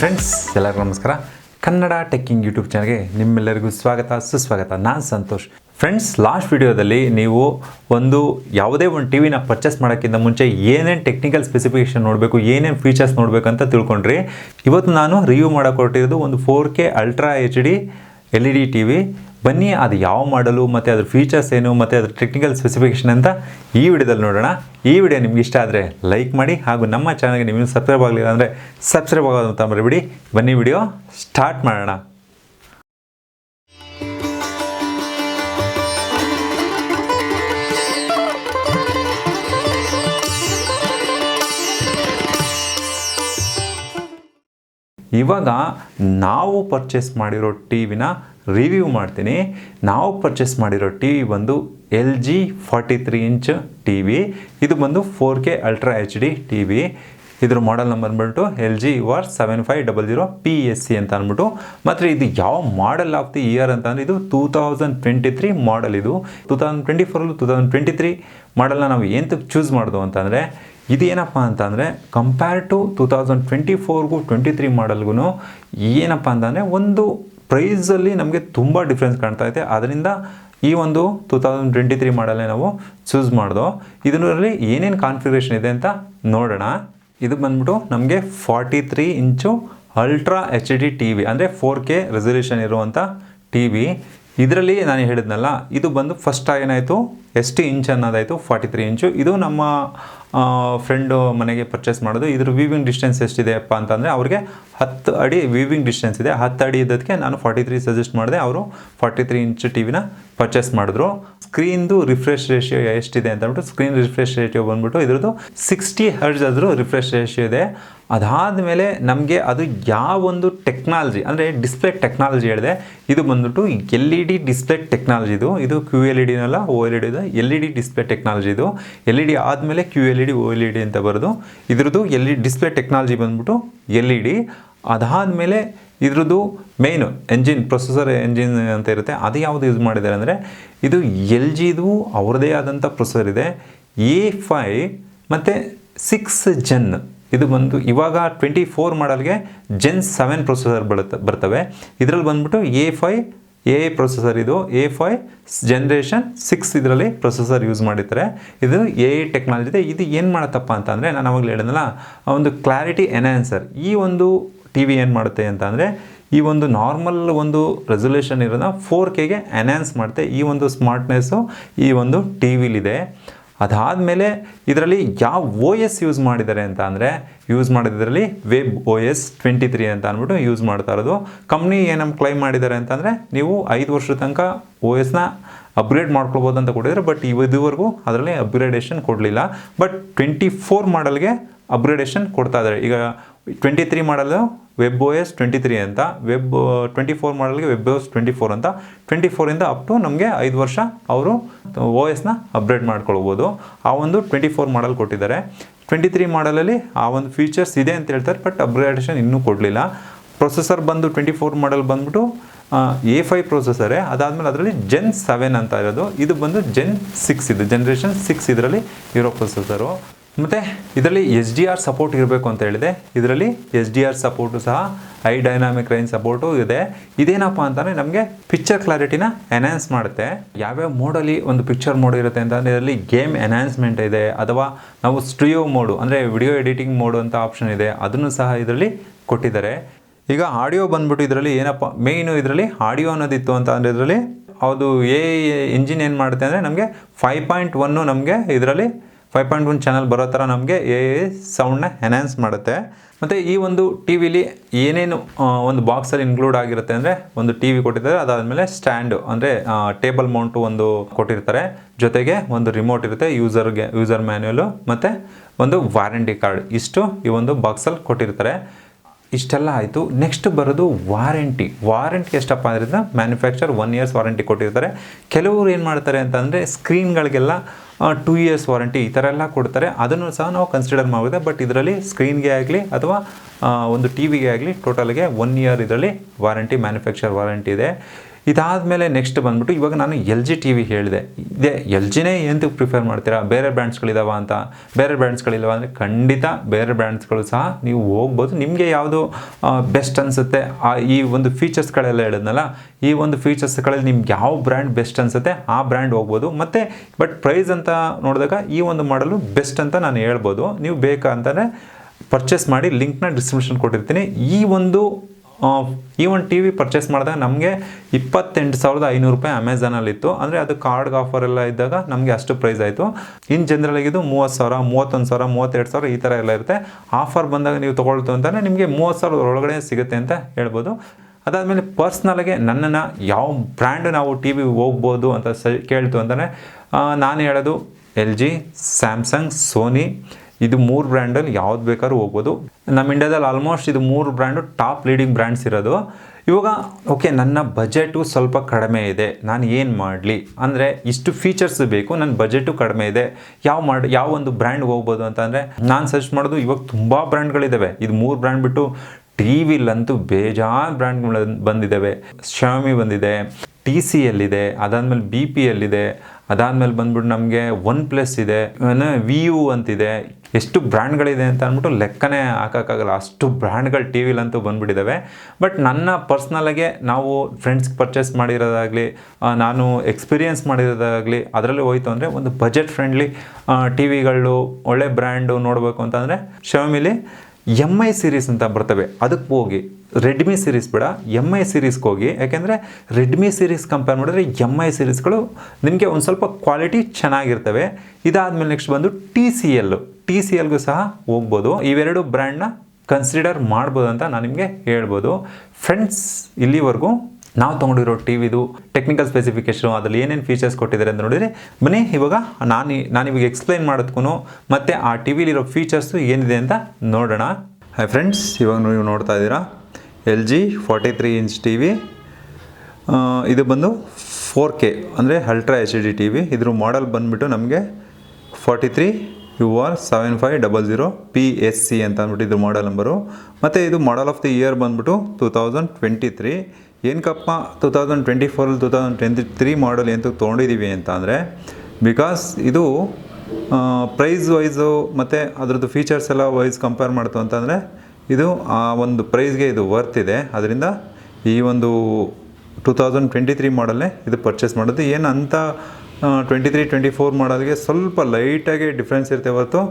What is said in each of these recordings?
Friends ಎಲ್ಲರಿಗೂ ನಮಸ್ಕಾರ. Kannada ಟೆಕ್ಕಿಂಗ್ YouTube ಚಾನಲ್ಗೆ ನಿಮ್ಮೆಲ್ಲರಿಗೂ ಸ್ವಾಗತ, ಸುಸ್ವಾಗತ. ನಾನು ಸಂತೋಷ್. ಫ್ರೆಂಡ್ಸ್ ಲಾಸ್ಟ್ ವಿಡಿಯೋದಲ್ಲಿ ನೀವು ಒಂದು ಯಾವುದೇ ಒಂದು ಟಿ ವಿನ ಪರ್ಚೇಸ್ ಮಾಡೋಕ್ಕಿಂತ ಮುಂಚೆ ಏನೇನು ಟೆಕ್ನಿಕಲ್ ಸ್ಪೆಸಿಫಿಕೇಷನ್ ನೋಡಬೇಕು, ಏನೇನು ಫೀಚರ್ಸ್ ನೋಡಬೇಕು ಅಂತ ತಿಳ್ಕೊಂಡ್ರಿ. ಇವತ್ತು ನಾನು ರಿವ್ಯೂ ಮಾಡೋಕೆ ಹೊರಟಿರೋದು ಒಂದು four K ultra H D L E D T V ಬನ್ನಿ, ಅದು ಯಾವ ಮಾಡಲು, ಮತ್ತು ಅದ್ರ ಫೀಚರ್ಸ್ ಏನು, ಮತ್ತು ಅದ್ರ ಟೆಕ್ನಿಕಲ್ ಸ್ಪೆಸಿಫಿಕೇಷನ್ ಅಂತ ಈ ವಿಡಿಯೋದಲ್ಲಿ ನೋಡೋಣ. ಈ ವಿಡಿಯೋ ನಿಮ್ಗೆ ಇಷ್ಟ ಆದರೆ ಲೈಕ್ ಮಾಡಿ ಹಾಗೂ ನಮ್ಮ ಚಾನಲ್ಗೆ ನೀವು ಸಬ್ಸ್ಕ್ರೈಬ್ ಆಗಲಿಲ್ಲ ಅಂದರೆ ಸಬ್ಸ್ಕ್ರೈಬ್ ಆಗೋದು ಅಂತ ಮರಿಬಿಡಿ. ಬನ್ನಿ ವಿಡಿಯೋ ಸ್ಟಾರ್ಟ್ ಮಾಡೋಣ. ಇವಾಗ ನಾವು ಪರ್ಚೇಸ್ ಮಾಡಿರೋ ಟಿ ವಿನ ರಿವ್ಯೂ ಮಾಡ್ತೀನಿ. ನಾವು ಪರ್ಚೇಸ್ ಮಾಡಿರೋ ಟಿ ವಿ ಬಂದು L G forty three inch T V ಇದು ಬಂದು four K ultra H D T V ಇದ್ರ ಮಾಡೆಲ್ ನಂಬರ್ ಬಂದ್ಬಿಟ್ಟು L G U R seven five double zero P S C ಅಂತ ಅಂದ್ಬಿಟ್ಟು. ಮತ್ತು ಇದು ಯಾವ ಮಾಡೆಲ್ ಆಫ್ ದಿ ಇಯರ್ ಅಂತ ಅಂದರೆ ಇದು two thousand twenty three model ಇದು. ಟೂ ತೌಸಂಡ್ ಟ್ವೆಂಟಿ ಫೋರಲ್ಲೂ ಟೂ ತೌಸಂಡ್ ಟ್ವೆಂಟಿ ತ್ರೀ ಮಾಡೆಲ್ನ ನಾವು ಏನಕ್ಕೆ ಚೂಸ್ ಮಾಡೋದು ಅಂತಂದರೆ ಇದು ಏನಪ್ಪ ಅಂತಂದರೆ compare to two thousand twenty ಫೋರ್ಗೂ twenty three ಮಾಡಲ್ಗೂ ಏನಪ್ಪ ಅಂತಂದರೆ ಒಂದು ಪ್ರೈಸಲ್ಲಿ ನಮಗೆ ತುಂಬ ಡಿಫ್ರೆನ್ಸ್ ಕಾಣ್ತಾ ಇದೆ. ಅದರಿಂದ ಈ ಒಂದು ಟೂ ತೌಸಂಡ್ ಟ್ವೆಂಟಿ ತ್ರೀ ಮಾಡಲ್ಲೇ ನಾವು ಚೂಸ್ ಮಾಡ್ದೋ. ಇದರಲ್ಲಿ ಏನೇನು ಕಾನ್ಫಿಗರೇಷನ್ ಇದೆ ಅಂತ ನೋಡೋಣ. ಇದು ಬಂದ್ಬಿಟ್ಟು ನಮಗೆ forty three inch ultra H D T V ಅಂದರೆ ಫೋರ್ ಕೆ ರೆಸಲ್ಯೂಷನ್ ಇರುವಂಥ ಟಿ ವಿ ಇದರಲ್ಲಿ ನಾನು ಹೇಳಿದ್ನಲ್ಲ, ಇದು ಬಂದು ಫಸ್ಟ್ ಏನಾಯಿತು? ಎಷ್ಟು ಇಂಚ್ ಅನ್ನೋದಾಯಿತು ಫಾರ್ಟಿ ತ್ರೀ ಇಂಚು ಇದು ನಮ್ಮ ಫ್ರೆಂಡು ಮನೆಗೆ ಪರ್ಚೇಸ್ ಮಾಡೋದು. ಇದ್ರ ವೀವಿಂಗ್ ಡಿಸ್ಟೆನ್ಸ್ ಎಷ್ಟಿದೆಯಪ್ಪ ಅಂತಂದರೆ, ಅವ್ರಿಗೆ ಹತ್ತು ಅಡಿ ವೀವಿಂಗ್ ಡಿಸ್ಟೆನ್ಸ್ ಇದೆ. ಹತ್ತು ಅಡಿ ಇದ್ದಕ್ಕೆ ನಾನು ಫಾರ್ಟಿ ತ್ರೀ ಸಜೆಸ್ಟ್ ಮಾಡಿದೆ. ಅವರು ಫಾರ್ಟಿ ತ್ರೀ ಇಂಚ್ ಟಿ ವಿನ ಪರ್ಚೇಸ್ ಮಾಡಿದ್ರು. ಸ್ಕ್ರೀನ್ದು ರಿಫ್ರೆಶ್ ರೇಷಿಯೋ ಎಷ್ಟಿದೆ ಅಂತ ಅಂದ್ಬಿಟ್ಟು ಸ್ಕ್ರೀನ್ ರಿಫ್ರೆಶ್ ರೇಷಿಯೋ ಬಂದ್ಬಿಟ್ಟು ಇದ್ರದ್ದು ಸಿಕ್ಸ್ಟಿ ಹರ್ಜ್ ಆದರೂ ರಿಫ್ರೆಶ್ ರೇಷಿಯೋ ಇದೆ. ಅದಾದಮೇಲೆ ನಮಗೆ ಅದು ಯಾವೊಂದು ಟೆಕ್ನಾಲಜಿ ಅಂದರೆ ಡಿಸ್ಪ್ಲೇ ಟೆಕ್ನಾಲಜಿ ಹೇಳಿದೆ. ಇದು ಬಂದ್ಬಿಟ್ಟು L E D display technology ಇದು. ಇದು Q L E ಡಿನಲ್ಲ O L E D L E D display technology ಇದು. ಎಲ್ ಇ ಡಿ ಆದಮೇಲೆ Q L E D O L E D ಅಂತ ಬರೋದು. ಇದ್ರದ್ದು ಎಲ್ ಇ ಡಿಸ್ಪ್ಲೇ ಟೆಕ್ನಾಲಜಿ ಬಂದ್ಬಿಟ್ಟು L E D. ಅದಾದಮೇಲೆ ಇದ್ರದ್ದು ಮೇಯ್ನು ಎಂಜಿನ್ ಪ್ರೊಸೆಸರ್ ಎಂಜಿನ್ ಅಂತ ಇರುತ್ತೆ. ಅದು ಯಾವುದು ಯೂಸ್ ಮಾಡಿದ್ದಾರೆ ಅಂದರೆ ಇದು ಎಲ್ ಜಿದು ಅವ್ರದ್ದೇ ಆದಂಥ ಪ್ರೊಸೆಸರ್ ಇದೆ. ಎ ಫೈ ಮತ್ತು ಸಿಕ್ಸ್ ಜೆನ್. ಇದು ಬಂದು ಇವಾಗ ಟ್ವೆಂಟಿ ಫೋರ್ ಮಾಡಲ್ಗೆ ಜೆನ್ ಸೆವೆನ್ ಪ್ರೊಸೆಸರ್ ಬರುತ್ತೆ ಬರ್ತವೆ. ಇದರಲ್ಲಿ ಬಂದ್ಬಿಟ್ಟು ಎ ಫೈ ಎ ಪ್ರೊಸೆಸರ್ ಇದು ಎ ಫೈ ಜನ್ರೇಷನ್ ಸಿಕ್ಸ್ ಇದರಲ್ಲಿ ಪ್ರೊಸೆಸರ್ ಯೂಸ್ ಮಾಡಿರ್ತಾರೆ. ಇದು ಎ ಐ ಟೆಕ್ನಾಲಜಿ ಇದೆ. ಇದು ಏನು ಮಾಡುತ್ತಪ್ಪ ಅಂತ ಅಂದರೆ ನಾನು ಅವಾಗಲೇ ಹೇಳಿದ್ನಲ್ಲ ಒಂದು ಕ್ಲಾರಿಟಿ ಎನ್ಹ್ಯಾನ್ಸರ್ ಈ ಒಂದು ಟಿ ವಿ ಏನು ಮಾಡುತ್ತೆ ಅಂತ ಅಂದರೆ ಈ ಒಂದು ನಾರ್ಮಲ್ ಒಂದು ರೆಸೊಲ್ಯೂಷನ್ ಇರೋದನ್ನ ಫೋರ್ ಕೆಗೆ ಎನ್ಹ್ಯಾನ್ಸ್ ಮಾಡುತ್ತೆ ಈ ಒಂದು ಸ್ಮಾರ್ಟ್ನೆಸ್ಸು ಈ ಒಂದು ಟಿ ವಿಲಿದೆ ಅದಾದಮೇಲೆ ಇದರಲ್ಲಿ ಯಾವ ಓ ಎಸ್ ಯೂಸ್ ಮಾಡಿದ್ದಾರೆ ಅಂತ ಅಂದರೆ use ಮಾಡಿದ್ರಲ್ಲಿ web O S twenty three ಅಂತ ಅಂದ್ಬಿಟ್ಟು ಯೂಸ್ ಮಾಡ್ತಾ ಇರೋದು. ಕಂಪ್ನಿ ಏನಮ್ಮ ಕ್ಲೈಮ್ ಮಾಡಿದ್ದಾರೆ ಅಂತಂದರೆ ನೀವು ಐದು ವರ್ಷದ ತನಕ ಓ ಎಸ್ನ ಅಪ್ಗ್ರೇಡ್ ಮಾಡ್ಕೊಳ್ಬೋದು ಅಂತ ಕೊಟ್ಟಿದ್ದಾರೆ ಬಟ್ ಇದುವರೆಗೂ ಅದರಲ್ಲಿ ಅಪ್ಗ್ರೇಡೇಷನ್ ಕೊಡಲಿಲ್ಲ. ಬಟ್ ಟ್ವೆಂಟಿ ಫೋರ್ ಮಾಡಲ್ಗೆ ಅಪ್ಗ್ರೇಡೇಷನ್ ಕೊಡ್ತಾ ಇದ್ದಾರೆ. ಈಗ twenty three model web O S twenty three ಅಂತ web twenty four ಮಾಡಲ್ಗೆ web O S twenty four ಅಂತ. ಟ್ವೆಂಟಿ ಫೋರಿಂದ ಅಪ್ ಟು ನಮಗೆ ಐದು ವರ್ಷ ಅವರು ಓ ಎಸ್ನ ಅಪ್ಗ್ರೇಡ್ ಮಾಡ್ಕೊಳ್ಬೋದು. ಆ ಒಂದು ಟ್ವೆಂಟಿ ಫೋರ್ ಮಾಡಲ್ ಕೊಟ್ಟಿದ್ದಾರೆ. ಟ್ವೆಂಟಿ ತ್ರೀ ಮಾಡಲಲ್ಲಿ ಆ ಒಂದು ಫೀಚರ್ಸ್ ಇದೆ ಅಂತ ಹೇಳ್ತಾರೆ ಬಟ್ ಅಪ್ಗ್ರೇಡೇಷನ್ ಇನ್ನೂ ಕೊಡಲಿಲ್ಲ. ಪ್ರೊಸೆಸರ್ ಬಂದು ಟ್ವೆಂಟಿ ಫೋರ್ ಮಾಡಲ್ ಬಂದ್ಬಿಟ್ಟು ಎ ಫೈ ಪ್ರೊಸೆಸರೇ ಅದಾದಮೇಲೆ ಅದರಲ್ಲಿ ಜೆನ್ ಸೆವೆನ್ ಅಂತ ಇರೋದು. ಇದು ಬಂದು ಜೆನ್ ಸಿಕ್ಸ್ ಇದು ಜನ್ರೇಷನ್ ಸಿಕ್ಸ್ ಇದರಲ್ಲಿ ಇರೋ ಪ್ರೊಸೆಸರು ಮತ್ತು ಇದರಲ್ಲಿ ಎಸ್ ಡಿ ಆರ್ ಸಪೋರ್ಟ್ ಇರಬೇಕು ಅಂತ ಹೇಳಿದೆ. ಇದರಲ್ಲಿ ಎಸ್ ಡಿ ಆರ್ ಸಪೋರ್ಟು ಸಹ ಹೈ ಡೈನಾಮಿಕ್ ರೇಂಜ್ ಸಪೋರ್ಟು ಇದೆ. ಇದೇನಪ್ಪ ಅಂತಂದರೆ ನಮಗೆ ಪಿಕ್ಚರ್ ಕ್ಲಾರಿಟಿನ ಎನ್ಹಾನ್ಸ್ ಮಾಡುತ್ತೆ. ಯಾವ್ಯಾವ ಮೋಡಲ್ಲಿ ಒಂದು ಪಿಕ್ಚರ್ ಮೋಡ್ ಇರುತ್ತೆ ಅಂತಂದರೆ ಇದರಲ್ಲಿ ಗೇಮ್ ಎನ್ಹಾನ್ಸ್ಮೆಂಟ್ ಇದೆ. ಅಥವಾ ನಾವು ಸ್ಟ್ರಿಯೋ ಮೋಡು ಅಂದರೆ ವಿಡಿಯೋ ಎಡಿಟಿಂಗ್ ಮೋಡು ಅಂತ ಆಪ್ಷನ್ ಇದೆ. ಅದನ್ನು ಸಹ ಇದರಲ್ಲಿ ಕೊಟ್ಟಿದ್ದಾರೆ. ಈಗ ಆಡಿಯೋ ಬಂದ್ಬಿಟ್ಟು ಇದರಲ್ಲಿ ಏನಪ್ಪ ಮೇಯ್ನು ಇದರಲ್ಲಿ ಆಡಿಯೋ ಅನ್ನೋದಿತ್ತು ಅಂತ ಅಂದರೆ ಇದರಲ್ಲಿ ಅದು ಎ ಇಂಜಿನ್ ಏನು ಮಾಡುತ್ತೆ ಅಂದರೆ ನಮಗೆ ಫೈವ್ ಪಾಯಿಂಟ್ ಒನ್ನು ನಮಗೆ ಇದರಲ್ಲಿ ಫೈವ್ ಪಾಯಿಂಟ್ ಒನ್ ಚಾನಲ್ ಬರೋ ಥರ ನಮಗೆ ಎ ಸೌಂಡ್ನ ಎನ್ಹ್ಯಾನ್ಸ್ ಮಾಡುತ್ತೆ. ಮತ್ತು ಈ ಒಂದು ಟಿ ವಿಲಿ ಏನೇನು ಒಂದು ಬಾಕ್ಸಲ್ಲಿ ಇನ್ಕ್ಲೂಡ್ ಆಗಿರುತ್ತೆ ಅಂದರೆ ಒಂದು ಟಿ ವಿ ಕೊಟ್ಟಿದ್ದಾರೆ. ಅದಾದಮೇಲೆ ಸ್ಟ್ಯಾಂಡು ಅಂದರೆ ಟೇಬಲ್ ಮೌಂಟು ಒಂದು ಕೊಟ್ಟಿರ್ತಾರೆ. ಜೊತೆಗೆ ಒಂದು ರಿಮೋಟ್ ಇರುತ್ತೆ ಯೂಸರ್ಗೆ ಯೂಸರ್ ಮ್ಯಾನ್ಯಲು ಮತ್ತು ಒಂದು ವಾರಂಟಿ ಕಾರ್ಡ್ ಇಷ್ಟು ಈ ಒಂದು ಬಾಕ್ಸಲ್ಲಿ ಕೊಟ್ಟಿರ್ತಾರೆ. ಇಷ್ಟೆಲ್ಲ ಆಯಿತು. ನೆಕ್ಸ್ಟ್ ಬರೋದು ವಾರಂಟಿ ವಾರಂಟಿ ಎಷ್ಟಪ್ಪ ಅಂದ್ರೆ ಮ್ಯಾನುಫ್ಯಾಕ್ಚರ್ ಒನ್ ಇಯರ್ಸ್ ವಾರಂಟಿ ಕೊಟ್ಟಿರ್ತಾರೆ. ಕೆಲವರು ಏನು ಮಾಡ್ತಾರೆ ಅಂತಂದರೆ ಸ್ಕ್ರೀನ್ಗಳಿಗೆಲ್ಲ ಟೂ ಇಯರ್ಸ್ ವಾರಂಟಿ ಈ ಥರ ಎಲ್ಲ ಕೊಡ್ತಾರೆ. ಅದನ್ನು ಸಹ ನಾವು ಕನ್ಸಿಡರ್ ಮಾಡಿದೆ ಬಟ್ ಇದರಲ್ಲಿ ಸ್ಕ್ರೀನ್ಗೆ ಆಗಲಿ ಅಥವಾ ಒಂದು ಟಿ ವಿಗೆ ಆಗಲಿ ಟೋಟಲ್ಗೆ ಒನ್ ಇಯರ್ ಇದರಲ್ಲಿ ವಾರಂಟಿ ಮ್ಯಾನುಫ್ಯಾಕ್ಚರ್ ವಾರಂಟಿ ಇದೆ. ಇದಾದಮೇಲೆ ನೆಕ್ಸ್ಟ್ ಬಂದ್ಬಿಟ್ಟು ಇವಾಗ ನಾನು ಎಲ್ ಜಿ ಟಿ ವಿ ಹೇಳಿದೆ. ಇದೇ ಎಲ್ ಜಿನೇ ಎಂತಕ್ಕೆ ಪ್ರಿಫರ್ ಮಾಡ್ತೀರಾ? ಬೇರೆ ಬ್ರ್ಯಾಂಡ್ಸ್ಗಳಿದಾವ ಅಂತ. ಬೇರೆ ಬ್ರ್ಯಾಂಡ್ಸ್ಗಳಿಲ್ಲವ ಅಂದರೆ ಖಂಡಿತ ಬೇರೆ ಬ್ರ್ಯಾಂಡ್ಸ್ಗಳು ಸಹ ನೀವು ಹೋಗ್ಬೋದು. ನಿಮಗೆ ಯಾವುದು ಬೆಸ್ಟ್ ಅನಿಸುತ್ತೆ? ಈ ಒಂದು ಫೀಚರ್ಸ್ಗಳೆಲ್ಲ ಹೇಳಿದ್ನಲ್ಲ, ಈ ಒಂದು ಫೀಚರ್ಸ್ಗಳಲ್ಲಿ ನಿಮ್ಗೆ ಯಾವ ಬ್ರ್ಯಾಂಡ್ ಬೆಸ್ಟ್ ಅನಿಸುತ್ತೆ? ಆ ಬ್ರ್ಯಾಂಡ್ ಹೋಗ್ಬೋದು. ಮತ್ತು ಬಟ್ ಪ್ರೈಸ್ ಅಂತ ನೋಡಿದಾಗ ಈ ಒಂದು ಮಾಡಲು ಬೆಸ್ಟ್ ಅಂತ ನಾನು ಹೇಳ್ಬೋದು. ನೀವು ಬೇಕಂತಲೇ ಪರ್ಚೇಸ್ ಮಾಡಿ ಲಿಂಕ್ನ ಡಿಸ್ಕ್ರಿಪ್ಷನ್ ಕೊಟ್ಟಿರ್ತೀನಿ. ಈ ಒಂದು ಈ ಒಂದು ಟಿ ವಿ ಪರ್ಚೇಸ್ ಮಾಡಿದಾಗ ನಮಗೆ ಇಪ್ಪತ್ತೆಂಟು ಸಾವಿರದ ಐನೂರು ರೂಪಾಯಿ ಅಮೆಝಾನಲ್ಲಿತ್ತು ಅಂದರೆ ಅದು ಕಾರ್ಡ್ಗೆ ಆಫರ್ ಎಲ್ಲ ಇದ್ದಾಗ ನಮಗೆ ಅಷ್ಟು ಪ್ರೈಸ್ ಆಯಿತು. ಇನ್ ಜನರಲ್ ಆಗಿದ್ದು ಮೂವತ್ತು ಸಾವಿರ, ಮೂವತ್ತೊಂದು ಸಾವಿರ, ಮೂವತ್ತೆರಡು ಸಾವಿರ ಈ ಥರ ಎಲ್ಲ ಇರುತ್ತೆ. ಆಫರ್ ಬಂದಾಗ ನೀವು ತೊಗೊಳ್ತು ಅಂತಲೇ ನಿಮಗೆ ಮೂವತ್ತು ಸಾವಿರದ ಒಳಗಡೆ ಸಿಗುತ್ತೆ ಅಂತ ಹೇಳ್ಬೋದು. ಅದಾದಮೇಲೆ ಪರ್ಸ್ನಲ್ಗೆ ನನ್ನನ್ನು ಯಾವ ಬ್ರ್ಯಾಂಡ್ ನಾವು ಟಿ ವಿ ಹೋಗ್ಬೋದು ಅಂತ ಸ ಕೇಳ್ತು ಅಂತಲೇ ನಾನು ಹೇಳೋದು ಎಲ್ ಜಿ ಸ್ಯಾಮ್ಸಂಗ್ ಸೋನಿ ಇದು ಮೂರು ಬ್ರ್ಯಾಂಡಲ್ಲಿ ಯಾವ್ದು ಬೇಕಾದ್ರೂ ಹೋಗ್ಬೋದು. ನಮ್ಮ ಇಂಡಿಯಾದಲ್ಲಿ ಆಲ್ಮೋಸ್ಟ್ ಇದು ಮೂರು ಬ್ರ್ಯಾಂಡು ಟಾಪ್ ಲೀಡಿಂಗ್ ಬ್ರ್ಯಾಂಡ್ಸ್ ಇರೋದು. ಇವಾಗ ಓಕೆ ನನ್ನ ಬಜೆಟು ಸ್ವಲ್ಪ ಕಡಿಮೆ ಇದೆ, ನಾನು ಏನು ಮಾಡಲಿ? ಅಂದರೆ ಇಷ್ಟು ಫೀಚರ್ಸ್ ಬೇಕು ನನ್ನ ಬಜೆಟು ಕಡಿಮೆ ಇದೆ. ಯಾವ ಮಾಡಿ, ಯಾವ ಒಂದು ಬ್ರ್ಯಾಂಡ್ ಹೋಗ್ಬೋದು ಅಂತಂದರೆ, ನಾನು ಸರ್ಚ್ ಮಾಡೋದು ಇವಾಗ ತುಂಬ ಬ್ರ್ಯಾಂಡ್ಗಳಿದ್ದಾವೆ ಇದು ಮೂರು ಬ್ರ್ಯಾಂಡ್ ಬಿಟ್ಟು ಟಿ ವಿಲಂತೂ ಬೇಜಾನ್ ಬ್ರ್ಯಾಂಡ್ಗಳು ಬಂದಿದ್ದಾವೆ ಶಾಮಿ ಬಂದಿದೆ ಟಿ ಸಿ ಎಲ್ಲಿದೆ ಅದಾದಮೇಲೆ ಬಿ ಪಿ ಎಲ್ಲಿದೆ ಅದಾದಮೇಲೆ ಬಂದ್ಬಿಟ್ಟು ನಮಗೆ ಒನ್ ಪ್ಲಸ್ ಇದೆ. ವಿ ಯು ಅಂತಿದೆ. ಎಷ್ಟು ಬ್ರ್ಯಾಂಡ್ಗಳಿದೆ ಅಂತ ಅಂದ್ಬಿಟ್ಟು ಲೆಕ್ಕನೇ ಹಾಕೋಕ್ಕಾಗಲ್ಲ. ಅಷ್ಟು ಬ್ರ್ಯಾಂಡ್ಗಳು ಟಿ ವಿಲಂತೂ ಬಂದ್ಬಿಟ್ಟಿದ್ದಾವೆ ಬಟ್ ನನ್ನ ಪರ್ಸ್ನಲಾಗೆ ನಾವು ಫ್ರೆಂಡ್ಸ್ ಪರ್ಚೇಸ್ ಮಾಡಿರೋದಾಗಲಿ ನಾನು ಎಕ್ಸ್ಪೀರಿಯನ್ಸ್ ಮಾಡಿರೋದಾಗಲಿ, ಅದರಲ್ಲಿ ಹೋಯ್ತು ಅಂದರೆ ಒಂದು ಬಜೆಟ್ ಫ್ರೆಂಡ್ಲಿ ಟಿ ವಿಗಳು, ಒಳ್ಳೆ ಬ್ರ್ಯಾಂಡು ನೋಡಬೇಕು ಅಂತಂದರೆ ಶವಮಿಲಿ ಎಂ ಐ ಸೀರೀಸ್ ಅಂತ ಬರ್ತವೆ. ಅದಕ್ಕೆ ಹೋಗಿ ರೆಡ್ಮಿ ಸೀರೀಸ್ ಬೇಡ ಎಂ ಐ ಸೀರೀಸ್ಗೆ ಹೋಗಿ. ಯಾಕೆಂದರೆ ರೆಡ್ಮಿ ಸೀರೀಸ್ ಕಂಪೇರ್ ಮಾಡಿದ್ರೆ ಎಂ ಐ ಸೀರೀಸ್ಗಳು ನಿಮಗೆ ಒಂದು ಸ್ವಲ್ಪ ಕ್ವಾಲಿಟಿ ಚೆನ್ನಾಗಿರ್ತವೆ. ಇದಾದಮೇಲೆ ನೆಕ್ಸ್ಟ್ ಬಂದು T C L T C ಎಲ್ಗೂ ಸಹ ಹೋಗ್ಬೋದು. ಇವೆರಡು ಬ್ರ್ಯಾಂಡ್ನ ಕನ್ಸಿಡರ್ ಮಾಡ್ಬೋದು ಅಂತ ನಾನು ನಿಮಗೆ ಹೇಳ್ಬೋದು. ಫ್ರೆಂಡ್ಸ್ ಇಲ್ಲಿವರೆಗೂ ನಾವು ತೊಗೊಂಡಿರೋ ಟಿ ವಿದು ಟೆಕ್ನಿಕಲ್ ಸ್ಪೆಸಿಫಿಕೇಶನ್ ಅದರಲ್ಲಿ ಏನೇನು ಫೀಚರ್ಸ್ ಕೊಟ್ಟಿದ್ದಾರೆ ಅಂತ ನೋಡಿದರೆ, ಬನ್ನಿ ಇವಾಗ ನಾನು ನಾನು ಇವಾಗ ಎಕ್ಸ್ಪ್ಲೈನ್ ಮಾಡೋದಕ್ಕೂ ಮತ್ತು ಆ ಟಿ ವಿಲಿರೋ ಫೀಚರ್ಸು ಏನಿದೆ ಅಂತ ನೋಡೋಣ. ಹಾಯ್ ಫ್ರೆಂಡ್ಸ್ ಇವಾಗ ನೀವು ನೋಡ್ತಾ ಇದ್ದೀರಾ L G forty three inch T V ಇದು ಬಂದು ಫೋರ್ ಕೆ ಅಂದರೆ ultra H D T V ಇದ್ರ ಮಾಡೆಲ್ ಬಂದುಬಿಟ್ಟು ನಮಗೆ forty three U R seven five double zero P S C ಅಂತ ಅಂದ್ಬಿಟ್ಟು ಇದ್ರ ಮಾಡೆಲ್ ನಂಬರು ಮತ್ತು ಇದು ಮಾಡೆಲ್ ಆಫ್ ದಿ ಇಯರ್ ಬಂದ್ಬಿಟ್ಟು ಟೂ ತೌಸಂಡ್ ಟ್ವೆಂಟಿ ತ್ರೀ ಏನಕ್ಕಪ್ಪ two thousand twenty ಫೋರಲ್ಲಿ two thousand twenty three model ಎಂತ ತೊಗೊಂಡಿದ್ದೀವಿ ಅಂತ ಅಂದರೆ ಬಿಕಾಸ್ ಇದು ಪ್ರೈಸ್ ವೈಸು ಮತ್ತು ಅದರದ್ದು ಫೀಚರ್ಸ್ ಎಲ್ಲ ವೈಸ್ ಕಂಪೇರ್ ಮಾಡ್ತು ಅಂತಂದರೆ, ಇದು ಆ ಒಂದು ಪ್ರೈಸ್ಗೆ ಇದು ವರ್ತ್ ಇದೆ. ಅದರಿಂದ ಈ ಒಂದು ಟೂ ತೌಸಂಡ್ ಟ್ವೆಂಟಿ ತ್ರೀ ಮಾಡಲ್ಲೇ ಇದು ಪರ್ಚೇಸ್ ಮಾಡೋದು. ಏನು ಅಂತ ಟ್ವೆಂಟಿ ತ್ರೀ ಟ್ವೆಂಟಿ ಫೋರ್ ಮಾಡೋದಕ್ಕೆ ಸ್ವಲ್ಪ ಲೈಟಾಗಿ ಡಿಫ್ರೆನ್ಸ್ ಇರುತ್ತೆ ಹೊರತು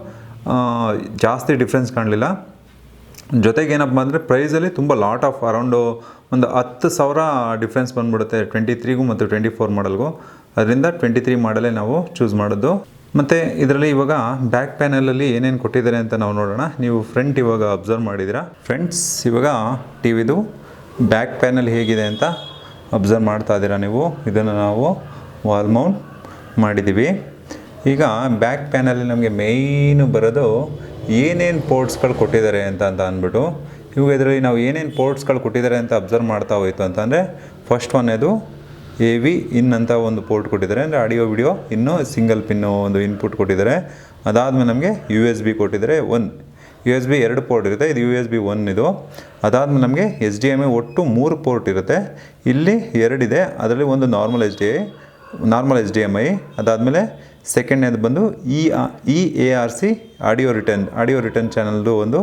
ಜಾಸ್ತಿ ಡಿಫ್ರೆನ್ಸ್ ಕಾಣಲಿಲ್ಲ. ಜೊತೆಗೆ ಏನಪ್ಪ ಅಂದರೆ ಪ್ರೈಸಲ್ಲಿ ತುಂಬ ಲಾಟ್ ಆಫ್ ಅರೌಂಡು ಒಂದು ಹತ್ತು ಸಾವಿರ ಡಿಫ್ರೆನ್ಸ್ ಬಂದ್ಬಿಡುತ್ತೆ ಟ್ವೆಂಟಿ ತ್ರೀಗೂ ಮತ್ತು ಟ್ವೆಂಟಿ ಫೋರ್ ಮಾಡಲ್ಗೂ ಅದರಿಂದ ಟ್ವೆಂಟಿ ತ್ರೀ ಮಾಡಲೇ ನಾವು ಚೂಸ್ ಮಾಡೋದು. ಮತ್ತು ಇದರಲ್ಲಿ ಇವಾಗ ಬ್ಯಾಕ್ ಪ್ಯಾನಲಲ್ಲಿ ಏನೇನು ಕೊಟ್ಟಿದ್ದಾರೆ ಅಂತ ನಾವು ನೋಡೋಣ. ನೀವು ಫ್ರಂಟ್ ಇವಾಗ ಅಬ್ಸರ್ವ್ ಮಾಡಿದ್ದೀರಾ? ಫ್ರೆಂಡ್ಸ್ ಇವಾಗ ಟಿ ವಿದು ಬ್ಯಾಕ್ ಪ್ಯಾನಲ್ ಹೇಗಿದೆ ಅಂತ ಅಬ್ಸರ್ವ್ ಮಾಡ್ತಾ ಇದ್ದೀರಾ ನೀವು? ಇದನ್ನು ನಾವು ವಾಲ್ ಮೌಂಟ್ ಮಾಡಿದ್ದೀವಿ. ಈಗ ಬ್ಯಾಕ್ ಪ್ಯಾನಲ್ಲಿ ನಮಗೆ ಮೇಯ್ನು ಬರೋದು ಏನೇನು ಪೋರ್ಟ್ಸ್ಗಳು ಕೊಟ್ಟಿದ್ದಾರೆ ಅಂತ ಅಂತ ಅಂದ್ಬಿಟ್ಟು, ಇವಾಗ ಇದರಲ್ಲಿ ನಾವು ಏನೇನು ಪೋರ್ಟ್ಸ್ಗಳು ಕೊಟ್ಟಿದ್ದಾರೆ ಅಂತ ಅಬ್ಸರ್ವ್ ಮಾಡ್ತಾ ಹೋಯಿತು ಅಂತಂದರೆ ಫಸ್ಟ್ ಒನ್ನೇದು ಎ ವಿ ಇನ್ ಅಂತ ಒಂದು ಪೋರ್ಟ್ ಕೊಟ್ಟಿದ್ದಾರೆ. ಅಂದರೆ ಆಡಿಯೋ ವಿಡಿಯೋ ಇನ್ನು ಸಿಂಗಲ್ ಪಿನ್ನು ಒಂದು ಇನ್ಪುಟ್ ಕೊಟ್ಟಿದ್ದಾರೆ. ಅದಾದಮೇಲೆ ನಮಗೆ ಯು ಎಸ್ ಬಿ ಕೊಟ್ಟಿದ್ದಾರೆ ಒನ್ ಯು ಎಸ್ ಬಿ ಎರಡು ಪೋರ್ಟ್ ಇರುತ್ತೆ. ಇದು ಯು ಎಸ್ ಬಿ ಒನ್ ಇದು. ಅದಾದಮೇಲೆ ನಮಗೆ ಎಚ್ ಡಿ ಎಂ ಐ ಒಟ್ಟು ಮೂರು ಪೋರ್ಟ್ ಇರುತ್ತೆ. ಇಲ್ಲಿ ಎರಡಿದೆ ಅದರಲ್ಲಿ ಒಂದು normal H D I normal H D M I ಅದಾದಮೇಲೆ ಸೆಕೆಂಡ್ನೇದು ಬಂದು E E A R C audio return audio return ಚಾನಲ್ದು ಒಂದು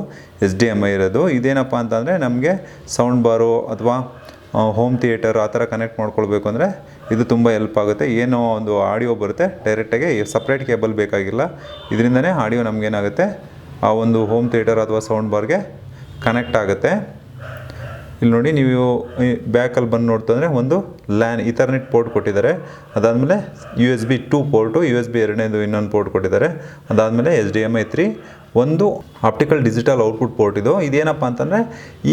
ಎಸ್ ಡಿ ಎಂ ಐ ಇರೋದು. ಇದೇನಪ್ಪ ಅಂತಂದರೆ ನಮಗೆ ಸೌಂಡ್ ಬಾರು ಅಥವಾ ಹೋಮ್ ಥಿಯೇಟರ್ ಆ ಥರ ಕನೆಕ್ಟ್ ಮಾಡ್ಕೊಳ್ಬೇಕು ಅಂದರೆ ಇದು ತುಂಬ ಹೆಲ್ಪ್ ಆಗುತ್ತೆ. ಏನೋ ಒಂದು ಆಡಿಯೋ ಬರುತ್ತೆ ಡೈರೆಕ್ಟಾಗಿ ಸಪ್ರೇಟ್ ಕೇಬಲ್ ಬೇಕಾಗಿಲ್ಲ. ಇದರಿಂದನೇ ಆಡಿಯೋ ನಮಗೇನಾಗುತ್ತೆ ಆ ಒಂದು ಹೋಮ್ ಥಿಯೇಟರ್ ಅಥವಾ ಸೌಂಡ್ ಬಾರ್ಗೆ ಕನೆಕ್ಟ್ ಆಗುತ್ತೆ. ಇಲ್ಲಿ ನೋಡಿ ನೀವು ಬ್ಯಾಕಲ್ಲಿ ಬಂದು ನೋಡ್ತಂದರೆ ಒಂದು ಲ್ಯಾನ್ ಈಥರ್ನೆಟ್ ಪೋರ್ಟ್ ಕೊಟ್ಟಿದ್ದಾರೆ. ಅದಾದಮೇಲೆ U S B two port U S B ಎರಡನೇದು ಇನ್ನೊಂದು ಪೋರ್ಟ್ ಕೊಟ್ಟಿದ್ದಾರೆ. ಅದಾದಮೇಲೆ H D M I three ಒಂದು ಆಪ್ಟಿಕಲ್ ಡಿಜಿಟಲ್ ಔಟ್ಪುಟ್ ಪೋರ್ಟ್ ಇದು. ಇದೇನಪ್ಪ ಅಂತಂದರೆ,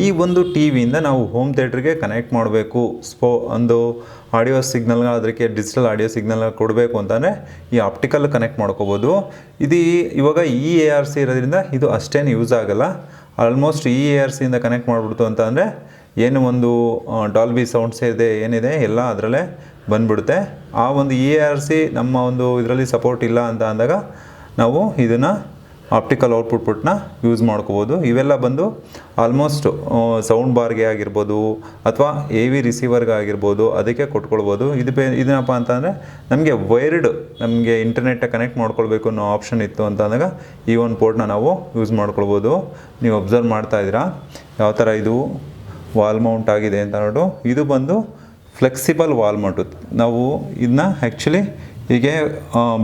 ಈ ಒಂದು ಟಿ ವಿಯಿಂದ ನಾವು ಹೋಮ್ ಥಿಯೇಟ್ರಿಗೆ ಕನೆಕ್ಟ್ ಮಾಡಬೇಕು. ಸ್ಪೋ, ಒಂದು ಆಡಿಯೋ ಸಿಗ್ನಲ್ ಅದಕ್ಕೆ ಡಿಜಿಟಲ್ ಆಡಿಯೋ ಸಿಗ್ನಲ್ ಕೊಡಬೇಕು ಅಂತಂದರೆ, ಈ ಆಪ್ಟಿಕಲ್ ಕನೆಕ್ಟ್ ಮಾಡ್ಕೋಬೋದು. ಇದು ಇವಾಗ ಇ ಎ ಆರ್ ಸಿ ಇರೋದ್ರಿಂದ ಇದು ಅಷ್ಟೇನು ಯೂಸ್ ಆಗಲ್ಲ. ಆಲ್ಮೋಸ್ಟ್ ಇ ಎ ಆರ್ ಸಿಯಿಂದ ಕನೆಕ್ಟ್ ಮಾಡಿಬಿಡ್ತು ಅಂತ ಅಂದರೆ ಏನು ಒಂದು ಡಾಲ್ಬಿ ಸೌಂಡ್ಸ್ ಇದೆ, ಏನಿದೆ, ಎಲ್ಲ ಅದರಲ್ಲೇ ಬಂದ್ಬಿಡುತ್ತೆ. ಆ ಒಂದು ಇ ಆರ್ ಸಿ ನಮ್ಮ ಒಂದು ಇದರಲ್ಲಿ ಸಪೋರ್ಟ್ ಇಲ್ಲ ಅಂತ ಅಂದಾಗ ನಾವು ಇದನ್ನು ಆಪ್ಟಿಕಲ್ ಔಟ್ಪುಟ್ ಪುಟ್ನ ಯೂಸ್ ಮಾಡ್ಕೋಬೋದು. ಇವೆಲ್ಲ ಬಂದು ಆಲ್ಮೋಸ್ಟ್ ಸೌಂಡ್ ಬಾರ್ಗೆ ಆಗಿರ್ಬೋದು ಅಥವಾ ಎ ವಿ ರಿಸೀವರ್ಗೆ ಆಗಿರ್ಬೋದು ಅದಕ್ಕೆ ಕೊಟ್ಕೊಳ್ಬೋದು. ಇದು ಬೇ, ಇದೇನಪ್ಪ ಅಂತಂದರೆ ನಮಗೆ ವೈರ್ಡ್ ನಮಗೆ ಇಂಟರ್ನೆಟ್ ಕನೆಕ್ಟ್ ಮಾಡ್ಕೊಳ್ಬೇಕು ಅನ್ನೋ ಆಪ್ಷನ್ ಇತ್ತು ಅಂತ ಅಂದಾಗ ಈ ಒಂದು ಪೋರ್ಟ್ನ ನಾವು ಯೂಸ್ ಮಾಡ್ಕೊಳ್ಬೋದು. ನೀವು ಅಬ್ಸರ್ವ್ ಮಾಡ್ತಾ ಇದ್ದೀರಾ? ಯಾವ ಥರ ಇದು? ವಾಲ್ ಮೌಂಟ್ ಆಗಿದೆ ಅಂತ ನೋಡು. ಇದು ಬಂದು ಫ್ಲೆಕ್ಸಿಬಲ್ ವಾಲ್ ಮೌಂಟು ನಾವು ಇದನ್ನ ಆ್ಯಕ್ಚುಲಿ ಹೀಗೆ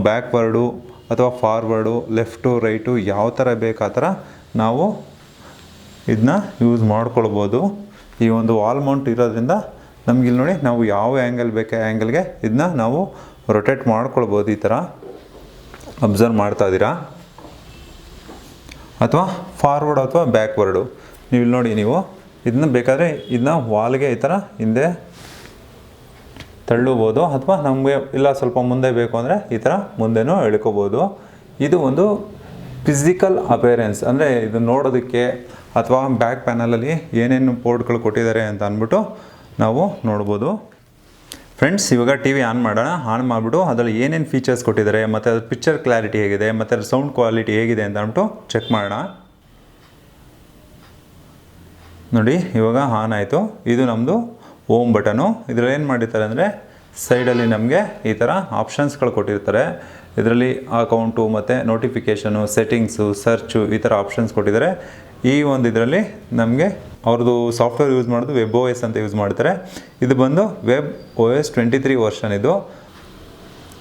ಬ್ಯಾಕ್ವರ್ಡು ಅಥವಾ ಫಾರ್ವರ್ಡು ಲೆಫ್ಟು ರೈಟು ಯಾವ ಥರ ಬೇಕು ಆ ಥರ ನಾವು ಇದನ್ನ ಯೂಸ್ ಮಾಡ್ಕೊಳ್ಬೋದು. ಈ ಒಂದು ವಾಲ್ ಮೌಂಟ್ ಇರೋದ್ರಿಂದ ನಮ್ಗೆ ಇಲ್ಲಿ ನೋಡಿ ನಾವು ಯಾವ ಆ್ಯಂಗಲ್ ಬೇಕೋ ಆ್ಯಂಗಲ್ಗೆ ಇದನ್ನ ನಾವು ರೊಟೇಟ್ ಮಾಡ್ಕೊಳ್ಬೋದು ಈ ಥರ ಅಬ್ಸರ್ವ್ ಮಾಡ್ತಾ ಇದ್ದೀರಾ? ಅಥವಾ ಫಾರ್ವರ್ಡ್ ಅಥವಾ ಬ್ಯಾಕ್ವರ್ಡು ನೀವು ಇಲ್ಲಿ ನೋಡಿ ನೀವು ಇದನ್ನ ಬೇಕಾದರೆ ಇದನ್ನ ವಾಲ್ಗೆ ಈ ಥರ ಹಿಂದೆ ತಳ್ಳಬೋದು ಅಥವಾ ನಮಗೆ ಇಲ್ಲ ಸ್ವಲ್ಪ ಮುಂದೆ ಬೇಕು ಅಂದರೆ ಈ ಥರ ಮುಂದೆನೂ ಎಳ್ಕೊಬೋದು. ಇದು ಒಂದು ಫಿಸಿಕಲ್ ಅಪೇರೆನ್ಸ್ ಅಂದರೆ ಇದು ನೋಡೋದಕ್ಕೆ ಅಥವಾ ಬ್ಯಾಕ್ ಪ್ಯಾನಲಲ್ಲಿ ಏನೇನು ಪೋರ್ಟ್ಗಳು ಕೊಟ್ಟಿದ್ದಾರೆ ಅಂತ ಅಂದ್ಬಿಟ್ಟು ನಾವು ನೋಡ್ಬೋದು. ಫ್ರೆಂಡ್ಸ್ ಇವಾಗ ಟಿ ವಿ ಆನ್ ಮಾಡೋಣ. ಆನ್ ಮಾಡಿಬಿಟ್ಟು ಅದರಲ್ಲಿ ಏನೇನು ಫೀಚರ್ಸ್ ಕೊಟ್ಟಿದ್ದಾರೆ, ಮತ್ತು ಅದ್ರ ಪಿಕ್ಚರ್ ಕ್ಲಾರಿಟಿ ಹೇಗಿದೆ, ಮತ್ತು ಅದ್ರ ಸೌಂಡ್ ಕ್ವಾಲಿಟಿ ಹೇಗಿದೆ ಅಂತ ಅಂದ್ಬಿಟ್ಟು ಚೆಕ್ ಮಾಡೋಣ. ನೋಡಿ, ಇವಾಗ ಆನ್ ಆಯಿತು. ಇದು ನಮ್ಮದು ಓಮ್ ಬಟನು ಇದರಲ್ಲಿ ಏನು ಮಾಡಿರ್ತಾರೆ ಅಂದರೆ ಸೈಡಲ್ಲಿ ನಮಗೆ ಈ ಥರ ಆಪ್ಷನ್ಸ್ಗಳು ಕೊಟ್ಟಿರ್ತಾರೆ. ಇದರಲ್ಲಿ ಅಕೌಂಟು ಮತ್ತು ನೋಟಿಫಿಕೇಷನು ಸೆಟ್ಟಿಂಗ್ಸು ಸರ್ಚು ಈ ಥರ ಆಪ್ಷನ್ಸ್ ಕೊಟ್ಟಿದ್ದಾರೆ. ಈ ಒಂದು ಇದರಲ್ಲಿ ನಮಗೆ ಅವ್ರದ್ದು ಸಾಫ್ಟ್ವೇರ್ ಯೂಸ್ ಮಾಡೋದು ವೆಬ್ ಓ ಎಸ್ ಅಂತ ಯೂಸ್ ಮಾಡ್ತಾರೆ. ಇದು ಬಂದು web O S twenty three version ಇದು.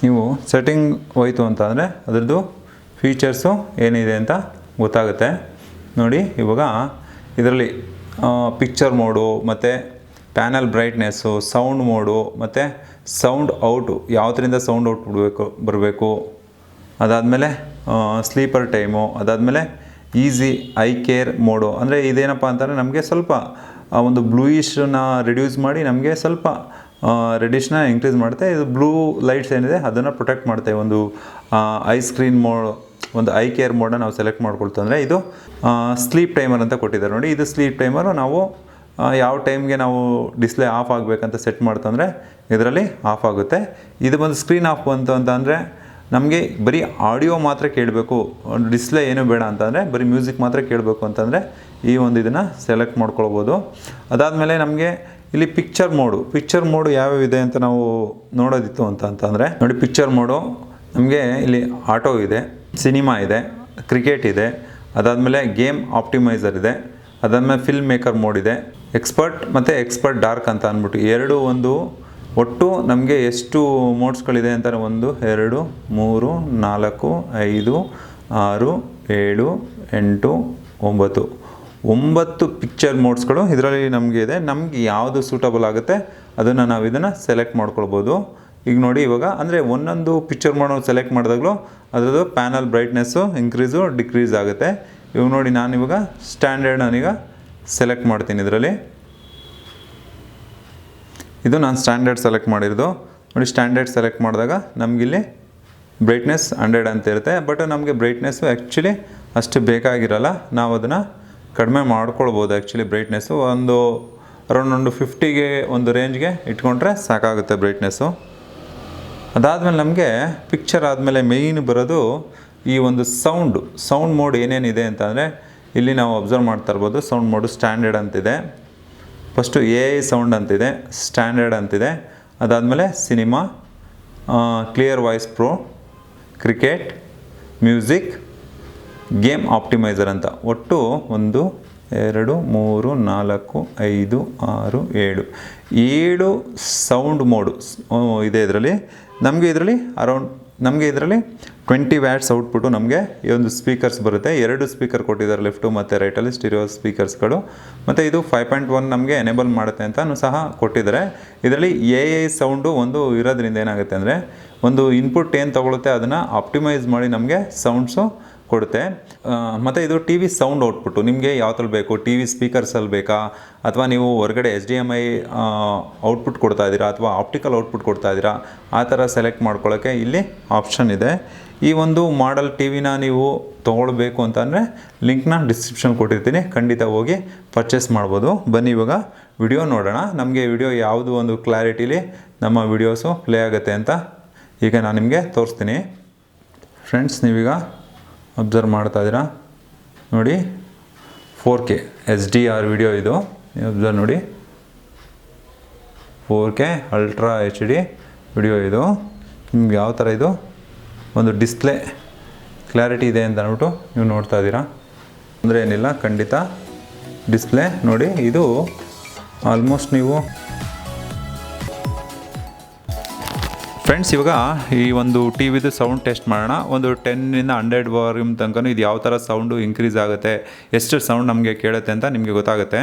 ನೀವು ಸೆಟ್ಟಿಂಗ್ ಹೋಯ್ತು ಅಂತ ಅಂದರೆ, ಅದರದ್ದು ಫೀಚರ್ಸು ಏನಿದೆ ಅಂತ ಗೊತ್ತಾಗುತ್ತೆ. ನೋಡಿ, ಇವಾಗ ಇದರಲ್ಲಿ ಪಿಕ್ಚರ್ ಮೋಡು, ಮತ್ತು ಪ್ಯಾನಲ್ ಬ್ರೈಟ್ನೆಸ್ಸು ಸೌಂಡ್ ಮೋಡು, ಮತ್ತು ಸೌಂಡ್ ಔಟು ಯಾವುದರಿಂದ ಸೌಂಡ್ ಔಟ್ ಬಿಡಬೇಕು, ಬರಬೇಕು. ಅದಾದಮೇಲೆ ಸ್ಲೀಪರ್ ಟೈಮು ಅದಾದಮೇಲೆ ಈಸಿ ಐ ಕೇರ್ ಮೋಡು. ಅಂದರೆ ಇದೇನಪ್ಪ ಅಂತಂದರೆ ನಮಗೆ ಸ್ವಲ್ಪ, ಆ, ಒಂದು ಬ್ಲೂಯಿಶನ್ನ ರಿಡ್ಯೂಸ್ ಮಾಡಿ ನಮಗೆ ಸ್ವಲ್ಪ ರೆಡಿಶ್ನ ಇನ್ಕ್ರೀಸ್ ಮಾಡುತ್ತೆ ಇದು ಬ್ಲೂ ಲೈಟ್ಸ್ ಏನಿದೆ, ಅದನ್ನು ಪ್ರೊಟೆಕ್ಟ್ ಮಾಡುತ್ತೆ ಒಂದು ಐ ಸ್ಕ್ರೀನ್ ಮೋಡ್. ಒಂದು ಐ ಕೇರ್ ಮೋಡನ್ನ ನಾವು ಸೆಲೆಕ್ಟ್ ಮಾಡ್ಕೊಳ್ತಂದರೆ ಇದು ಸ್ಲೀಪ್ ಟೈಮರ್ ಅಂತ ಕೊಟ್ಟಿದ್ದಾರೆ ನೋಡಿ. ಇದು ಸ್ಲೀಪ್ ಟೈಮರು ನಾವು ಯಾವ ಟೈಮ್ಗೆ ನಾವು ಡಿಸ್ಪ್ಲೇ ಆಫ್ ಆಗಬೇಕಂತ ಸೆಟ್ ಮಾಡ್ತಂದರೆ ಇದರಲ್ಲಿ ಆಫ್ ಆಗುತ್ತೆ. ಇದು ಬಂದು ಸ್ಕ್ರೀನ್ ಆಫ್ ಬಂತು ಅಂತ ಅಂದರೆ ನಮಗೆ ಬರೀ ಆಡಿಯೋ ಮಾತ್ರ ಕೇಳಬೇಕು. ಡಿಸ್ಪ್ಲೇ ಏನೂ ಬೇಡ ಅಂತಂದರೆ ಬರೀ ಮ್ಯೂಸಿಕ್ ಮಾತ್ರ ಕೇಳಬೇಕು ಅಂತಂದರೆ ಈ ಒಂದು ಇದನ್ನು ಸೆಲೆಕ್ಟ್ ಮಾಡ್ಕೊಳ್ಬೋದು. ಅದಾದಮೇಲೆ ನಮಗೆ ಇಲ್ಲಿ ಪಿಕ್ಚರ್ ಮೋಡು ಪಿಕ್ಚರ್ ಮೋಡು ಯಾವ್ಯಾವ ಇದೆ ಅಂತ ನಾವು ನೋಡೋದಿತ್ತು ಅಂತ ಅಂತಂದರೆ ನೋಡಿ ಪಿಕ್ಚರ್ ಮೋಡು ನಮಗೆ ಇಲ್ಲಿ ಆಟೋ ಇದೆ. ಸಿನಿಮಾ ಇದೆ, ಕ್ರಿಕೆಟ್ ಇದೆ, ಅದಾದಮೇಲೆ ಗೇಮ್ ಆಪ್ಟಿಮೈಸರ್ ಇದೆ, ಅದಾದಮೇಲೆ ಫಿಲ್ಮ್ ಮೇಕರ್ ಮೋಡ್ ಇದೆ ಎಕ್ಸ್ಪರ್ಟ್ ಮತ್ತು ಎಕ್ಸ್ಪರ್ಟ್ ಡಾರ್ಕ್ ಅಂತ ಅಂದ್ಬಿಟ್ಟು ಎರಡು ಒಂದು ಒಟ್ಟು ನಮಗೆ ಎಷ್ಟು ಮೋಡ್ಸ್ಗಳಿದೆ ಅಂತಾರೆ ಒಂದು, ಎರಡು, ಮೂರು, ನಾಲ್ಕು, ಐದು, ಆರು, ಏಳು, ಎಂಟು, ಒಂಬತ್ತು. ಒಂಬತ್ತು ಪಿಕ್ಚರ್ ಮೋಡ್ಸ್ಗಳು ಇದರಲ್ಲಿ ನಮಗೆ ಇದೆ. ನಮಗೆ ಯಾವುದು ಸೂಟಬಲ್ ಆಗುತ್ತೆ ಅದನ್ನು ನಾವು ಇದನ್ನು ಸೆಲೆಕ್ಟ್ ಮಾಡ್ಕೊಳ್ಬೋದು. ಈಗ ನೋಡಿ ಇವಾಗ ಅಂದರೆ ಒಂದೊಂದು ಪಿಕ್ಚರ್ ಮಾಡೋ ಸೆಲೆಕ್ಟ್ ಮಾಡಿದಾಗಲೂ ಅದರದ್ದು ಪ್ಯಾನಲ್ ಬ್ರೈಟ್ನೆಸ್ಸು ಇನ್ಕ್ರೀಸು ಡಿಕ್ರೀಸ್ ಆಗುತ್ತೆ. ಇವಾಗ ನೋಡಿ ನಾನು ಇವಾಗ ಸ್ಟ್ಯಾಂಡರ್ಡ್ ನಾನೀಗ ಸೆಲೆಕ್ಟ್ ಮಾಡ್ತೀನಿ ಇದರಲ್ಲಿ. ಇದು ನಾನು ಸ್ಟ್ಯಾಂಡರ್ಡ್ ಸೆಲೆಕ್ಟ್ ಮಾಡಿರೋದು. ನೋಡಿ ಸ್ಟ್ಯಾಂಡರ್ಡ್ ಸೆಲೆಕ್ಟ್ ಮಾಡಿದಾಗ ನಮಗಿಲ್ಲಿ ಬ್ರೈಟ್ನೆಸ್ ಹಂಡ್ರೆಡ್ ಅಂತ ಇರುತ್ತೆ. ಬಟ್ ನಮಗೆ ಬ್ರೈಟ್ನೆಸ್ಸು ಆ್ಯಕ್ಚುಲಿ ಅಷ್ಟು ಬೇಕಾಗಿರಲ್ಲ. ನಾವು ಅದನ್ನು ಕಡಿಮೆ ಮಾಡ್ಕೊಳ್ಬೋದು ಆ್ಯಕ್ಚುಲಿ ಬ್ರೈಟ್ನೆಸ್ಸು ಒಂದು ಅರೌಂಡ್ ಒಂದು ಫಿಫ್ಟಿಗೆ ಒಂದು ರೇಂಜ್ಗೆ ಇಟ್ಕೊಂಡ್ರೆ ಸಾಕಾಗುತ್ತೆ ಬ್ರೈಟ್ನೆಸ್ಸು ಅದಾದಮೇಲೆ ನಮಗೆ ಪಿಕ್ಚರ್ ಆದಮೇಲೆ ಮೇಯ್ನ್ ಬರೋದು ಈ ಒಂದು ಸೌಂಡು ಸೌಂಡ್ ಮೋಡ್ ಏನೇನಿದೆ ಅಂತಂದರೆ ಇಲ್ಲಿ ನಾವು ಅಬ್ಸರ್ವ್ ಮಾಡ್ತಾ ಇರ್ಬೋದು ಸೌಂಡ್ ಮೋಡು ಸ್ಟ್ಯಾಂಡರ್ಡ್ ಅಂತಿದೆ. ಫಸ್ಟು ಎ ಐ ಸೌಂಡ್ ಅಂತಿದೆ ಸ್ಟ್ಯಾಂಡರ್ಡ್ ಅಂತಿದೆ. ಅದಾದಮೇಲೆ cinema clear voice pro cricket music game optimiser ಅಂತ. ಒಟ್ಟು ಒಂದು, ಎರಡು, ಮೂರು, ನಾಲ್ಕು, ಐದು, ಆರು, ಏಳು. ಏಳು ಸೌಂಡ್ ಮೋಡು ಇದೆ ಇದರಲ್ಲಿ. ನಮಗೆ ಇದರಲ್ಲಿ ಅರೌಂಡ್ ನಮಗೆ ಇದರಲ್ಲಿ ಟ್ವೆಂಟಿ ವ್ಯಾಟ್ಸ್ ಔಟ್ಪುಟ್ಟು ನಮಗೆ ಈ ಒಂದು ಸ್ಪೀಕರ್ಸ್ ಬರುತ್ತೆ. ಎರಡು ಸ್ಪೀಕರ್ ಕೊಟ್ಟಿದ್ದಾರೆ ಲೆಫ್ಟು ಮತ್ತು ರೈಟಲ್ಲಿ ಸ್ಟಿರಿಯೋ ಸ್ಪೀಕರ್ಸ್ಗಳು ಮತ್ತು ಇದು ಫೈವ್ ಪಾಯಿಂಟ್ ಒನ್ ನಮಗೆ ಎನೇಬಲ್ ಮಾಡುತ್ತೆ ಅಂತಲೂ ಸಹ ಕೊಟ್ಟಿದ್ದಾರೆ. ಇದರಲ್ಲಿ ಎ ಐ ಸೌಂಡು ಒಂದು ಇರೋದ್ರಿಂದ ಏನಾಗುತ್ತೆ ಅಂದರೆ ಒಂದು ಇನ್ಪುಟ್ ಏನು ತೊಗೊಳುತ್ತೆ ಅದನ್ನು ಆಪ್ಟಿಮೈಸ್ ಮಾಡಿ ನಮಗೆ ಸೌಂಡ್ಸು ಕೊಡುತ್ತೆ. ಮತ್ತು ಇದು ಟಿ ವಿ ಸೌಂಡ್ ಔಟ್ಪುಟ್ಟು ನಿಮಗೆ ಯಾವ್ದ್ರಲ್ಲಿ ಬೇಕು? ಟಿ ವಿ ಸ್ಪೀಕರ್ಸಲ್ಲಿ ಬೇಕಾ? ಅಥವಾ ನೀವು ಹೊರಗಡೆ H D M I output ಕೊಡ್ತಾ ಇದ್ದೀರಾ? ಅಥವಾ ಆಪ್ಟಿಕಲ್ ಔಟ್ಪುಟ್ ಕೊಡ್ತಾ ಇದ್ದೀರಾ? ಆ ಥರ ಸೆಲೆಕ್ಟ್ ಮಾಡ್ಕೊಳ್ಳೋಕ್ಕೆ ಇಲ್ಲಿ ಆಪ್ಷನ್ ಇದೆ. ಈ ಒಂದು ಮಾಡಲ್ ಟಿ ವಿನ ನೀವು ತೊಗೊಳ್ಬೇಕು ಅಂತಂದರೆ ಲಿಂಕ್ನ ಡಿಸ್ಕ್ರಿಪ್ಷನ್ ಕೊಟ್ಟಿರ್ತೀನಿ. ಖಂಡಿತ ಹೋಗಿ ಪರ್ಚೇಸ್ ಮಾಡ್ಬೋದು. ಬನ್ನಿ ಇವಾಗ ವಿಡಿಯೋ ನೋಡೋಣ. ನಮಗೆ ವಿಡಿಯೋ ಯಾವುದು ಒಂದು ಕ್ಲಾರಿಟಿಲಿ ನಮ್ಮ ವಿಡಿಯೋಸು ಪ್ಲೇ ಆಗುತ್ತೆ ಅಂತ ಈಗ ನಾನು ನಿಮಗೆ ತೋರಿಸ್ತೀನಿ. ಫ್ರೆಂಡ್ಸ್ ನೀವೀಗ ಅಬ್ಸರ್ವ್ ಮಾಡ್ತಾ ಇದ್ದೀರಾ? ನೋಡಿ four K S D R video ಇದು. ನೀವು ಅಬ್ಸರ್ವ್ ನೋಡಿ. Four K ultra H D video ಇದು. ನಿಮ್ಗೆ ಯಾವ ಥರ ಇದು? ಒಂದು ಡಿಸ್ಪ್ಲೇ ಕ್ಲಾರಿಟಿ ಇದೆ ಅಂತ ಅಂದ್ಬಿಟ್ಟು ನೀವು ನೋಡ್ತಾ ಇದ್ದೀರಾ? ಅಂದರೆ ಏನಿಲ್ಲ, ಖಂಡಿತ ಡಿಸ್ಪ್ಲೇ ನೋಡಿ. ಇದು ಆಲ್ಮೋಸ್ಟ್ ನೀವು ಫ್ರೆಂಡ್ಸ್ ಇವಾಗ ಈ ಒಂದು ಟಿ ವಿದು ಸೌಂಡ್ ಟೆಸ್ಟ್ ಮಾಡೋಣ. ಒಂದು ಟೆನ್ನಿಂದ ಹಂಡ್ರೆಡ್ ವಾರ್ಯೂಮ್ ತನಕ ಇದು ಯಾವ ಥರ ಸೌಂಡು ಇನ್ಕ್ರೀಸ್ ಆಗುತ್ತೆ, ಎಷ್ಟು ಸೌಂಡ್ ನಮಗೆ ಕೇಳುತ್ತೆ ಅಂತ ನಿಮಗೆ ಗೊತ್ತಾಗುತ್ತೆ.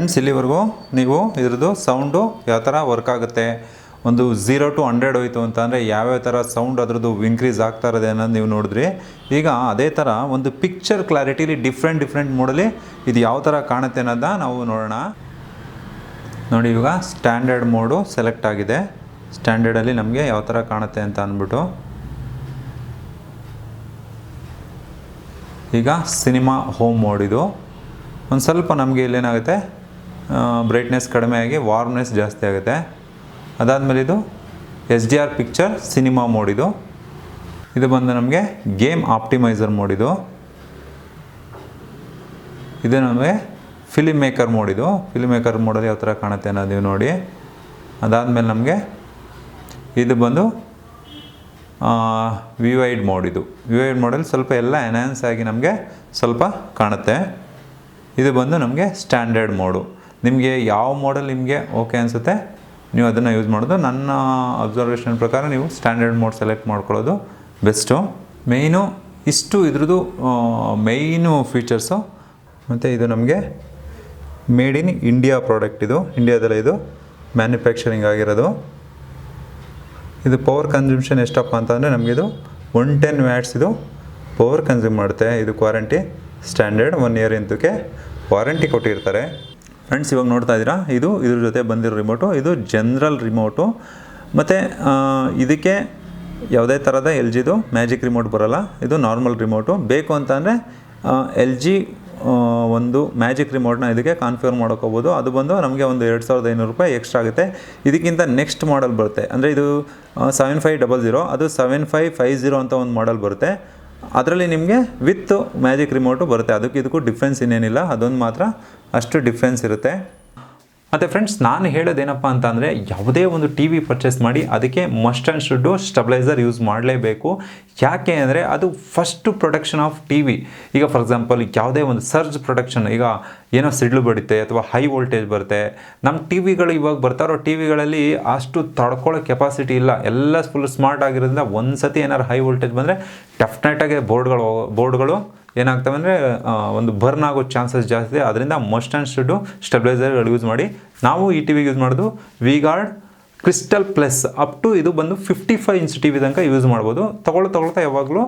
ಫ್ರೆಂಡ್ಸ್, ಇಲ್ಲಿವರೆಗೂ ನೀವು ಇದ್ರದ್ದು ಸೌಂಡು ಯಾವ ಥರ ವರ್ಕ್ ಆಗುತ್ತೆ? ಒಂದು ಝೀರೋ ಟು ಹಂಡ್ರೆಡ್ ಹೋಯಿತು ಅಂತಂದರೆ ಯಾವ್ಯಾವ ಥರ ಸೌಂಡ್ ಅದರದ್ದು ಇನ್ಕ್ರೀಸ್ ಆಗ್ತಾ ಇರೋದೆ ಅನ್ನೋದು ನೀವು ನೋಡಿದ್ರಿ. ಈಗ ಅದೇ ಥರ ಒಂದು ಪಿಕ್ಚರ್ ಕ್ಲಾರಿಟಿಲಿ ಡಿಫ್ರೆಂಟ್ ಡಿಫ್ರೆಂಟ್ ಮೋಡಲ್ಲಿ ಇದು ಯಾವ ಥರ ಕಾಣುತ್ತೆ ಅನ್ನೋದನ್ನ ನಾವು ನೋಡೋಣ. ನೋಡಿ, ಇವಾಗ ಸ್ಟ್ಯಾಂಡರ್ಡ್ ಮೋಡು ಸೆಲೆಕ್ಟ್ ಆಗಿದೆ. ಸ್ಟ್ಯಾಂಡರ್ಡಲ್ಲಿ ನಮಗೆ ಯಾವ ಥರ ಕಾಣುತ್ತೆ ಅಂತ ಅಂದ್ಬಿಟ್ಟು. ಈಗ ಸಿನಿಮಾ ಹೋಮ್ ಮೋಡ್ ಇದು. ಒಂದು ಸ್ವಲ್ಪ ನಮಗೆ ಇಲ್ಲೇನಾಗುತ್ತೆ? ಬ್ರೈಟ್ನೆಸ್ ಕಡಿಮೆ ಆಗಿ ವಾರ್ಮ್ನೆಸ್ ಜಾಸ್ತಿ ಆಗುತ್ತೆ. ಅದಾದಮೇಲೆ ಇದು S D R picture cinema ಮೋಡಿದು ಇದು. ಬಂದು ನಮಗೆ ಗೇಮ್ ಆಪ್ಟಿಮೈಸರ್ ಮೋಡಿದು ಇದು. ನಮಗೆ ಫಿಲಿಮ್ ಮೇಕರ್ ಮೋಡಿದು ಫಿಲಿಮ್ ಮೇಕರ್ ಮೋಡಲ್ಲಿ ಯಾವ ಥರ ಕಾಣುತ್ತೆ ಅನ್ನೋದು ನೀವು ನೋಡಿ. ಅದಾದಮೇಲೆ ನಮಗೆ ಇದು ಬಂದು ವಿ ವೈಡ್ ಮೋಡ್ ಇದು. ವಿ ವೈಡ್ ಮೋಡಲ್ಲಿ ಸ್ವಲ್ಪ ಎಲ್ಲ ಎನ್ಹಾನ್ಸ್ ಆಗಿ ನಮಗೆ ಸ್ವಲ್ಪ ಕಾಣುತ್ತೆ. ಇದು ಬಂದು ನಮಗೆ ಸ್ಟ್ಯಾಂಡರ್ಡ್ ಮೋಡು ನಿಮಗೆ ಯಾವ ಮಾಡಲ್ ನಿಮಗೆ ಓಕೆ ಅನಿಸುತ್ತೆ, ನೀವು ಅದನ್ನು ಯೂಸ್ ಮಾಡೋದು. ನನ್ನ ಅಬ್ಸರ್ವೇಷನ್ ಪ್ರಕಾರ ನೀವು ಸ್ಟ್ಯಾಂಡರ್ಡ್ ಮೋಡ್ ಸೆಲೆಕ್ಟ್ ಮಾಡ್ಕೊಳ್ಳೋದು ಬೆಸ್ಟು ಮೇಯ್ನು ಇಷ್ಟು ಇದ್ರದ್ದು ಮೇಯ್ನು ಫೀಚರ್ಸು ಮತ್ತು ಇದು ನಮಗೆ ಮೇಡ್ ಇನ್ ಇಂಡಿಯಾ ಪ್ರಾಡಕ್ಟ್ ಇದು. ಇಂಡಿಯಾದಲ್ಲೇ ಇದು. ಮ್ಯಾನುಫ್ಯಾಕ್ಚರಿಂಗ್ ಆಗಿರೋದು. ಇದು ಪವರ್ ಕನ್ಸ್ಯೂಮ್ಷನ್ ಎಷ್ಟಪ್ಪ ಅಂತಂದರೆ ನಮಗಿದು ಒನ್ ಟೆನ್ ವ್ಯಾಟ್ಸ್ ಇದು ಪವರ್ ಕನ್ಸ್ಯೂಮ್ ಮಾಡುತ್ತೆ. ಇದು ಕ್ವಾರಂಟಿ ಸ್ಟ್ಯಾಂಡರ್ಡ್ ಒನ್ ಇಯರ್ ಇಂತಕ್ಕೆ ವಾರಂಟಿ ಕೊಟ್ಟಿರ್ತಾರೆ. ಫ್ರೆಂಡ್ಸ್ ಇವಾಗ ನೋಡ್ತಾ ಇದ್ದೀರಾ? ಇದು ಇದ್ರ ಜೊತೆ ಬಂದಿರೋ ರಿಮೋಟು ಇದು ಜನರಲ್ ರಿಮೋಟು ಮತ್ತು ಇದಕ್ಕೆ ಯಾವುದೇ ಥರದ ಎಲ್ ಜಿದು ಮ್ಯಾಜಿಕ್ ರಿಮೋಟ್ ಬರೋಲ್ಲ. ಇದು ನಾರ್ಮಲ್ ರಿಮೋಟು ಬೇಕು ಅಂತಂದರೆ ಎಲ್ ಜಿ ಒಂದು ಮ್ಯಾಜಿಕ್ ರಿಮೋಟ್ನ ಇದಕ್ಕೆ ಕಾನ್ಫಿಗರ್ ಮಾಡ್ಕೋಬೋದು. ಅದು ಬಂದು ನಮಗೆ ಒಂದು ಎರಡು ಸಾವಿರದ ಐನೂರು ರೂಪಾಯಿ ಎಕ್ಸ್ಟ್ರಾ ಆಗುತ್ತೆ. ಇದಕ್ಕಿಂತ ನೆಕ್ಸ್ಟ್ ಮಾಡಲ್ ಬರುತ್ತೆ. ಅಂದರೆ ಇದು ಸೆವೆನ್ ಫೈವ್ ಡಬಲ್ ಜೀರೋ ಅದು ಸೆವೆನ್ ಫೈವ್ ಫೈವ್ ಜೀರೋ ಅಂತ ಒಂದು ಮಾಡಲ್ ಬರುತ್ತೆ. ಅದರಲ್ಲಿ ನಿಮಗೆ ವಿತ್ ಮ್ಯಾಜಿಕ್ ರಿಮೋಟು ಬರುತ್ತೆ. ಅದಕ್ಕೆ ಇದಕ್ಕೂ ಡಿಫ್ರೆನ್ಸ್ ಇನ್ನೇನಿಲ್ಲ ಅದೊಂದು ಮಾತ್ರ ಅಷ್ಟು ಡಿಫ್ರೆನ್ಸ್ ಇರುತ್ತೆ. ಮತ್ತು ಫ್ರೆಂಡ್ಸ್ ನಾನು ಹೇಳೋದೇನಪ್ಪ ಅಂತ ಅಂದರೆ ಯಾವುದೇ ಒಂದು ಟಿ ವಿ ಪರ್ಚೇಸ್ ಮಾಡಿ ಅದಕ್ಕೆ must and should stabiliser use ಮಾಡಲೇಬೇಕು. ಯಾಕೆ ಅಂದರೆ ಅದು first production of T V ಈಗ ಫಾರ್ ಎಕ್ಸಾಂಪಲ್ ಯಾವುದೇ ಒಂದು ಸರ್ಜ್ ಪ್ರೊಡಕ್ಷನ್ ಈಗ ಏನೋ ಸಿಡ್ಲು ಬಡಿತೆ ಅಥವಾ ಹೈ ವೋಲ್ಟೇಜ್ ಬರುತ್ತೆ. ನಮ್ಮ ಟಿ ವಿಗಳು ಇವಾಗ ಬರ್ತಾರೋ ಟಿ ವಿಗಳಲ್ಲಿ ಅಷ್ಟು ತಡ್ಕೊಳ್ಳೋ ಕೆಪಾಸಿಟಿ ಇಲ್ಲ. ಎಲ್ಲ ಫುಲ್ ಸ್ಮಾರ್ಟ್ ಆಗಿರೋದ್ರಿಂದ ಒಂದು ಸತಿ ಏನಾದ್ರು ಹೈ ವೋಲ್ಟೇಜ್ ಬಂದರೆ ಡೆಫಿನೆಟಾಗಿ ಬೋರ್ಡ್ಗಳು ಬೋರ್ಡ್ಗಳು ಏನಾಗ್ತವೆ ಅಂದರೆ ಒಂದು ಬರ್ನ್ ಆಗೋ ಚಾನ್ಸಸ್ ಜಾಸ್ತಿ ಅದರಿಂದ ಮಸ್ಟ್ ಆ್ಯಂಡ್ ಶುಡ್ಡು ಸ್ಟೆಬಿಲೈಸರ್ಗಳು ಯೂಸ್ ಮಾಡಿ, ನಾವು ಈ ಟಿ ವಿಗೆ ಯೂಸ್ ಮಾಡೋದು V-Guard crystal plus up to ಇದು ಬಂದು fifty five inch T V ತನಕ ಯೂಸ್ ಮಾಡ್ಬೋದು. ತೊಗೊಳ್ತಾ ತೊಗೊಳ್ತಾ ಯಾವಾಗಲೂ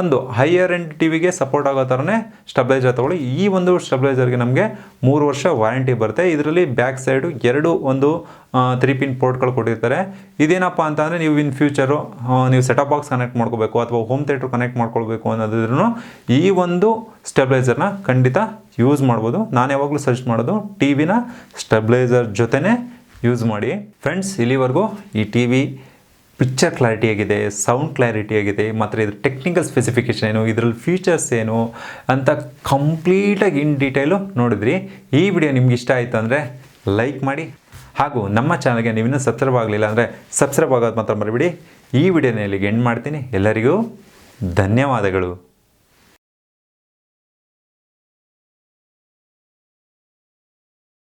ಒಂದು ಹೈಯರ್ ಎಂಡ್ ಟಿ ವಿಗೆ ಸಪೋರ್ಟ್ ಆಗೋ ಥರನೇ ಸ್ಟಬ್ಲೈಸರ್ ತಗೊಳ್ಳಿ. ಈ ಒಂದು ಸ್ಟಬ್ಲೈಸರ್ಗೆ ನಮಗೆ ಮೂರು ವರ್ಷ ವಾರಂಟಿ ಬರುತ್ತೆ. ಇದರಲ್ಲಿ ಬ್ಯಾಕ್ ಸೈಡು ಎರಡು ಒಂದು ತ್ರೀ ಪಿನ್ ಪೋರ್ಟ್ಗಳು ಕೊಟ್ಟಿರ್ತಾರೆ. ಇದೇನಪ್ಪ ಅಂತ ಅಂದರೆ ನೀವು ಇನ್ ಫ್ಯೂಚರು ನೀವು ಸೆಟಪ್ ಬಾಕ್ಸ್ ಕನೆಕ್ಟ್ ಮಾಡ್ಕೋಬೇಕು ಅಥವಾ ಹೋಮ್ ಥಿಯೇಟ್ರ್ ಕನೆಕ್ಟ್ ಮಾಡ್ಕೊಳ್ಬೇಕು ಅನ್ನೋದ್ರೂ ಈ ಒಂದು ಸ್ಟೆಬ್ಲೈಸರ್ನ ಖಂಡಿತ ಯೂಸ್ ಮಾಡ್ಬೋದು. ನಾನು ಯಾವಾಗಲೂ ಸಜೆಸ್ಟ್ ಮಾಡೋದು ಟಿ ವಿನ ಸ್ಟೆಬ್ಲೈಸರ್ ಜೊತೆನೇ ಯೂಸ್ ಮಾಡಿ. ಫ್ರೆಂಡ್ಸ್ ಇಲ್ಲಿವರೆಗೂ ಈ ಟಿ ವಿ ಪಿಕ್ಚರ್ ಕ್ಲಾರಿಟಿ ಆಗಿದೆ ಸೌಂಡ್ ಕ್ಲಾರಿಟಿ ಆಗಿದೆ ಮತ್ತು ಇದ್ರ ಟೆಕ್ನಿಕಲ್ ಸ್ಪೆಸಿಫಿಕೇಷನ್ ಏನು, ಇದ್ರಲ್ಲಿ ಫೀಚರ್ಸ್ ಏನು ಅಂತ ಕಂಪ್ಲೀಟಾಗಿ ಇನ್ ಡೀಟೇಲು ನೋಡಿದ್ರಿ. ಈ ವಿಡಿಯೋ ನಿಮ್ಗೆ ಇಷ್ಟ ಆಯಿತು ಅಂದರೆ ಲೈಕ್ ಮಾಡಿ. ಹಾಗೂ ನಮ್ಮ ಚಾನಲ್ಗೆ ನೀವಿನ್ನೂ ಸಬ್ಸ್ಕ್ರೈಬ್ ಆಗಲಿಲ್ಲ ಅಂದರೆ ಸಬ್ಸ್ಕ್ರೈಬ್ ಆಗೋದು ಮಾತ್ರ ಮರಿಬಿಡಿ. ಈ ವಿಡಿಯೋನ ಇಲ್ಲಿಗೆ ಎಂಡ್ ಮಾಡ್ತೀನಿ. ಎಲ್ಲರಿಗೂ ಧನ್ಯವಾದಗಳು.